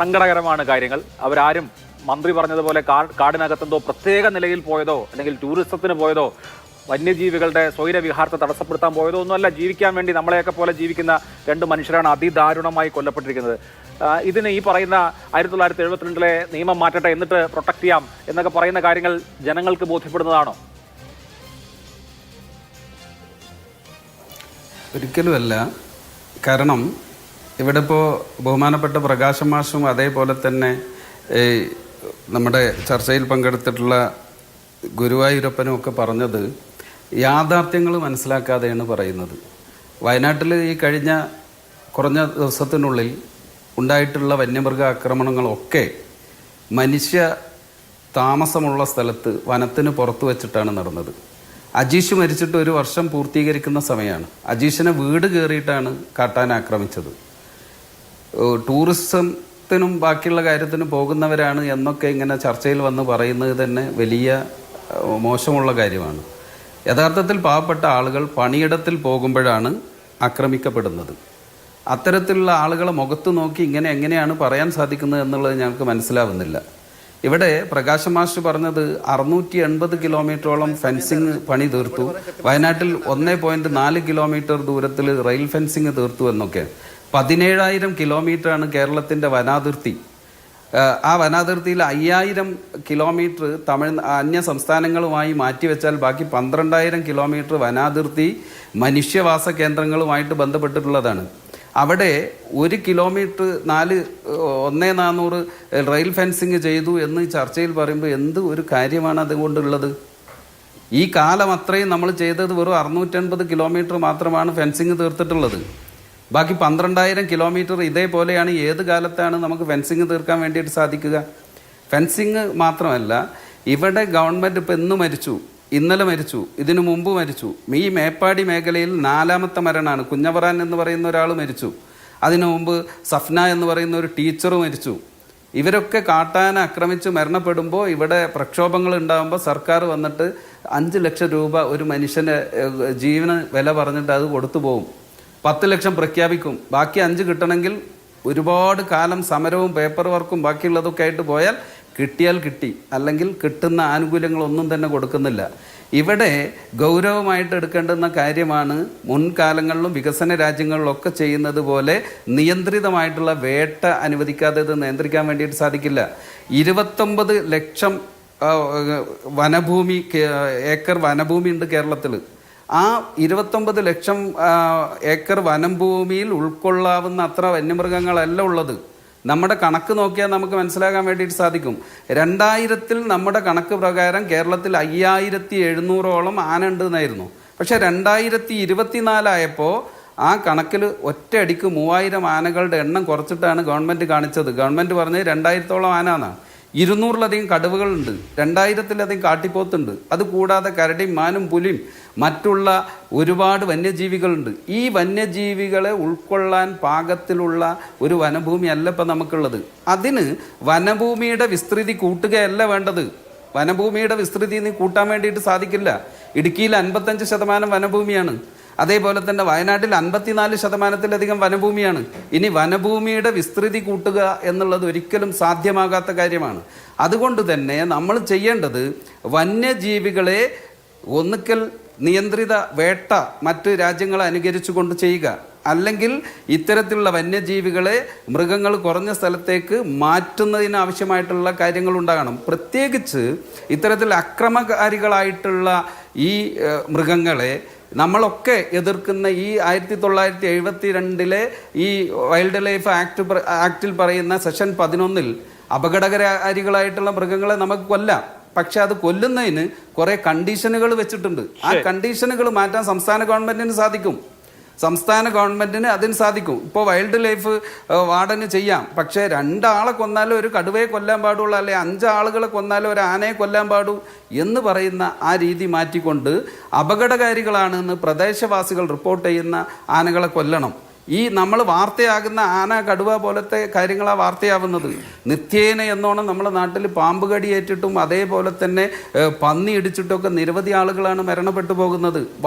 സങ്കടകരമാണ് കാര്യങ്ങൾ. അവരാരും മന്ത്രി പറഞ്ഞതുപോലെ കാടിനകത്തെന്തോ പ്രത്യേക നിലയിൽ പോയതോ അല്ലെങ്കിൽ ടൂറിസത്തിന് പോയതോ വന്യജീവികളുടെ സ്വൈരവിഹാരത്തെ തടസ്സപ്പെടുത്താൻ പോയതോ ഒന്നുമല്ല. ജീവിക്കാൻ വേണ്ടി നമ്മളെയൊക്കെ പോലെ ജീവിക്കുന്ന രണ്ട് മനുഷ്യരാണ് അതിദാരുണമായി കൊല്ലപ്പെട്ടിരിക്കുന്നത്. ഇതിന് ഈ പറയുന്ന ആയിരത്തി തൊള്ളായിരത്തി എഴുപത്തിരണ്ടിലെ നിയമം മാറ്റട്ടെ എന്നിട്ട് പ്രൊട്ടക്ട് ചെയ്യാം എന്നൊക്കെ പറയുന്ന കാര്യങ്ങൾ ജനങ്ങൾക്ക് ബോധ്യപ്പെടുന്നതാണോ? ഒരിക്കലുമല്ല. കാരണം ഇവിടെ ഇപ്പോൾ ബഹുമാനപ്പെട്ട പ്രകാശം മാഷും അതേപോലെ തന്നെ നമ്മുടെ ചർച്ചയിൽ പങ്കെടുത്തിട്ടുള്ള ഗുരുവായൂരപ്പനും ഒക്കെ പറഞ്ഞത് യാഥാർത്ഥ്യങ്ങൾ മനസ്സിലാക്കാതെയാണ് പറയുന്നത്. വയനാട്ടിൽ ഈ കഴിഞ്ഞ കുറഞ്ഞ ദിവസത്തിനുള്ളിൽ ഉണ്ടായിട്ടുള്ള വന്യമൃഗ ആക്രമണങ്ങളൊക്കെ മനുഷ്യ താമസമുള്ള സ്ഥലത്ത് വനത്തിന് പുറത്തു വച്ചിട്ടാണ് നടന്നത്. അജീഷ് മരിച്ചിട്ട് ഒരു വർഷം പൂർത്തീകരിക്കുന്ന സമയമാണ് അജീഷിനെ വീട് കയറിയിട്ടാണ് കാട്ടാൻ ആക്രമിച്ചത്. ടൂറിസത്തിനും ബാക്കിയുള്ള കാര്യത്തിനും പോകുന്നവരാണ് എന്നൊക്കെ ഇങ്ങനെ ചർച്ചയിൽ വന്ന് പറയുന്നത് തന്നെ വലിയ മോശമുള്ള കാര്യമാണ്. യഥാർത്ഥത്തിൽ പാവപ്പെട്ട ആളുകൾ പണിയിടത്തിൽ പോകുമ്പോഴാണ് ആക്രമിക്കപ്പെടുന്നത്. അത്തരത്തിലുള്ള ആളുകളെ മുഖത്ത് നോക്കി ഇങ്ങനെ എങ്ങനെയാണ് പറയാൻ സാധിക്കുന്നത് എന്നുള്ളത് ഞങ്ങൾക്ക് മനസ്സിലാവുന്നില്ല. ഇവിടെ പ്രകാശ് മാഷ് പറഞ്ഞത് അറുന്നൂറ്റി എൺപത് കിലോമീറ്ററോളം ഫെൻസിങ് പണി തീർത്തു. വയനാട്ടിൽ ഒന്നേ പോയിന്റ് നാല് കിലോമീറ്റർ ദൂരത്തിൽ റെയിൽ ഫെൻസിങ് തീർത്തു എന്നൊക്കെ. പതിനേഴായിരം കിലോമീറ്ററാണ് കേരളത്തിന്റെ വനാതിർത്തി. ആ വനാതിർത്തിയിൽ അയ്യായിരം കിലോമീറ്റർ തമിഴ് അന്യ സംസ്ഥാനങ്ങളുമായി മാറ്റിവെച്ചാൽ ബാക്കി പന്ത്രണ്ടായിരം കിലോമീറ്റർ വനാതിർത്തി മനുഷ്യവാസ കേന്ദ്രങ്ങളുമായിട്ട് ബന്ധപ്പെട്ടിട്ടുള്ളതാണ്. അവിടെ ഒരു കിലോമീറ്റർ നാല് ഒന്നേ നാനൂറ് റെയിൽ ഫെൻസിങ് ചെയ്തു എന്ന് ചർച്ചയിൽ പറയുമ്പോൾ എന്ത് ഒരു കാര്യമാണ് അതുകൊണ്ടുള്ളത്? ഈ കാലം അത്രയും നമ്മൾ ചെയ്തത് വെറും അറുന്നൂറ്റൻപത് കിലോമീറ്റർ മാത്രമാണ് ഫെൻസിങ് തീർത്തിട്ടുള്ളത്. ബാക്കി പന്ത്രണ്ടായിരം കിലോമീറ്റർ ഇതേപോലെയാണ് ഏത് കാലത്താണ് നമുക്ക് ഫെൻസിങ് തീർക്കാൻ വേണ്ടിയിട്ട് സാധിക്കുക? ഫെൻസിങ് മാത്രമല്ല ഇവിടെ ഗവൺമെന്റ് ഇപ്പം ഇന്ന് മരിച്ചു ഇന്നലെ മരിച്ചു ഇതിനു മുമ്പ് മരിച്ചു. ഈ മേപ്പാടി മേഖലയിൽ നാലാമത്തെ മരണമാണ് കുഞ്ഞവറാൻ എന്ന് പറയുന്ന ഒരാൾ മരിച്ചു. അതിനു മുമ്പ് സഫ്ന എന്ന് പറയുന്ന ഒരു ടീച്ചർ മരിച്ചു. ഇവരൊക്കെ കാട്ടാന ആക്രമിച്ച് മരണപ്പെടുമ്പോൾ ഇവിടെ പ്രക്ഷോഭങ്ങൾ ഉണ്ടാകുമ്പോൾ സർക്കാർ വന്നിട്ട് അഞ്ച് ലക്ഷം രൂപ ഒരു മനുഷ്യന്റെ ജീവന് വില പറഞ്ഞിട്ട് അത് കൊടുത്തു പോകും പത്ത് ലക്ഷം പ്രഖ്യാപിക്കും. ബാക്കി അഞ്ച് കിട്ടണമെങ്കിൽ ഒരുപാട് കാലം സമരവും പേപ്പർ വർക്കും ബാക്കിയുള്ളതൊക്കെ ആയിട്ട് പോയാൽ കിട്ടിയാൽ കിട്ടി. അല്ലെങ്കിൽ കിട്ടുന്ന ആനുകൂല്യങ്ങളൊന്നും തന്നെ കൊടുക്കുന്നില്ല. ഇവിടെ ഗൗരവമായിട്ട് എടുക്കേണ്ടുന്ന കാര്യമാണ് മുൻകാലങ്ങളിലും വികസന രാജ്യങ്ങളിലൊക്കെ ചെയ്യുന്നത് പോലെ നിയന്ത്രിതമായിട്ടുള്ള വേട്ട അനുവദിക്കാതെ ഇത് നിയന്ത്രിക്കാൻ വേണ്ടിയിട്ട് സാധിക്കില്ല. ഇരുപത്തൊമ്പത് ലക്ഷം വനഭൂമി ഏക്കർ വനഭൂമി ഉണ്ട് കേരളത്തിൽ ആ ഇരുപത്തൊമ്പത് ലക്ഷം ഏക്കർ വനഭൂമിയിൽ ഉൾക്കൊള്ളാവുന്ന അത്ര വന്യമൃഗങ്ങളല്ല ഉള്ളത്. നമ്മുടെ കണക്ക് നോക്കിയാൽ നമുക്ക് മനസ്സിലാക്കാൻ വേണ്ടിയിട്ട് സാധിക്കും. രണ്ടായിരത്തിൽ നമ്മുടെ കണക്ക് പ്രകാരം കേരളത്തിൽ അയ്യായിരത്തി എഴുന്നൂറോളം ആന ഉണ്ട് എന്നായിരുന്നു പക്ഷെ രണ്ടായിരത്തി ഇരുപത്തിനാലായപ്പോൾ ആ കണക്കിൽ ഒറ്റയടിക്ക് മൂവായിരം ആനകളുടെ എണ്ണം കുറച്ചിട്ടാണ് ഗവൺമെന്റ് കാണിച്ചത്. ഗവൺമെന്റ് പറഞ്ഞത് രണ്ടായിരത്തോളം ആന എന്നാണ്. ഇരുന്നൂറിലധികം കടുവകളുണ്ട്. രണ്ടായിരത്തിലധികം കാട്ടിപ്പോത്തുണ്ട് അതുകൂടാതെ കരടിയും മാനും പുലിയും മറ്റുള്ള ഒരുപാട് വന്യജീവികളുണ്ട്. ഈ വന്യജീവികളെ ഉൾക്കൊള്ളാൻ പാകത്തിലുള്ള ഒരു വനഭൂമി അല്ല ഇപ്പം നമുക്കുള്ളത്. അതിന് വനഭൂമിയുടെ വിസ്തൃതി കൂട്ടുകയല്ല വേണ്ടത്. വനഭൂമിയുടെ വിസ്തൃതി നീ കൂട്ടാൻ വേണ്ടിയിട്ട് സാധിക്കില്ല. ഇടുക്കിയിൽ അൻപത്തഞ്ച് ശതമാനം വനഭൂമിയാണ്. അതേപോലെ തന്നെ വയനാട്ടിൽ അൻപത്തിനാല് ശതമാനത്തിലധികം വനഭൂമിയാണ്. ഇനി വനഭൂമിയുടെ വിസ്തൃതി കൂട്ടുക എന്നുള്ളത് ഒരിക്കലും സാധ്യമാകാത്ത കാര്യമാണ്. അതുകൊണ്ട് തന്നെ നമ്മൾ ചെയ്യേണ്ടത് വന്യജീവികളെ ഒന്നുക്കൽ നിയന്ത്രിത വേട്ട മറ്റ് രാജ്യങ്ങളെ അനുകരിച്ചുകൊണ്ട് ചെയ്യുക. അല്ലെങ്കിൽ ഇത്തരത്തിലുള്ള വന്യജീവികളെ മൃഗങ്ങൾ കുറഞ്ഞ സ്ഥലത്തേക്ക് മാറ്റുന്നതിന് ആവശ്യമായിട്ടുള്ള കാര്യങ്ങൾ ഉണ്ടാകണം. പ്രത്യേകിച്ച് ഇത്തരത്തിൽ അക്രമകാരികളായിട്ടുള്ള ഈ മൃഗങ്ങളെ നമ്മളൊക്കെ എതിർക്കുന്ന ഈ ആയിരത്തി തൊള്ളായിരത്തി എഴുപത്തി രണ്ടിലെ ഈ വൈൽഡ് ലൈഫ് ആക്ട് ആക്ടിൽ പറയുന്ന സെഷൻ പതിനൊന്നിൽ അപകടകാരികളായിട്ടുള്ള മൃഗങ്ങളെ നമുക്ക് കൊല്ലാം. പക്ഷെ അത് കൊല്ലുന്നതിന് കുറെ കണ്ടീഷനുകൾ വെച്ചിട്ടുണ്ട്. ആ കണ്ടീഷനുകൾ മാറ്റാൻ സംസ്ഥാന ഗവൺമെന്റിന് സാധിക്കും. സംസ്ഥാന ഗവൺമെന്റിന് അതിന് സാധിക്കും. ഇപ്പോൾ വൈൽഡ് ലൈഫ് വാർഡന് ചെയ്യാം. പക്ഷേ രണ്ടാളെ കൊന്നാലും ഒരു കടുവയെ കൊല്ലാൻ പാടുള്ളൂ അല്ലെ അഞ്ചാളുകളെ കൊന്നാലും ഒരു ആനയെ കൊല്ലാൻ പാടൂ എന്ന് പറയുന്ന ആ രീതി മാറ്റിക്കൊണ്ട് അപകടകാരികളാണെന്ന് പ്രദേശവാസികൾ റിപ്പോർട്ട് ചെയ്യുന്ന ആനകളെ കൊല്ലണം. ഈ നമ്മൾ വാർത്തയാകുന്ന ആന കടുവ പോലത്തെ കാര്യങ്ങളാണ് വാർത്തയാവുന്നത്. നിത്യേന എന്നോണം നമ്മുടെ നാട്ടിൽ പാമ്പ് കടിയേറ്റിട്ടും അതേപോലെ തന്നെ പന്നി ഇടിച്ചിട്ടും ഒക്കെ നിരവധി ആളുകളാണ് മരണപ്പെട്ടു പോകുന്നത്.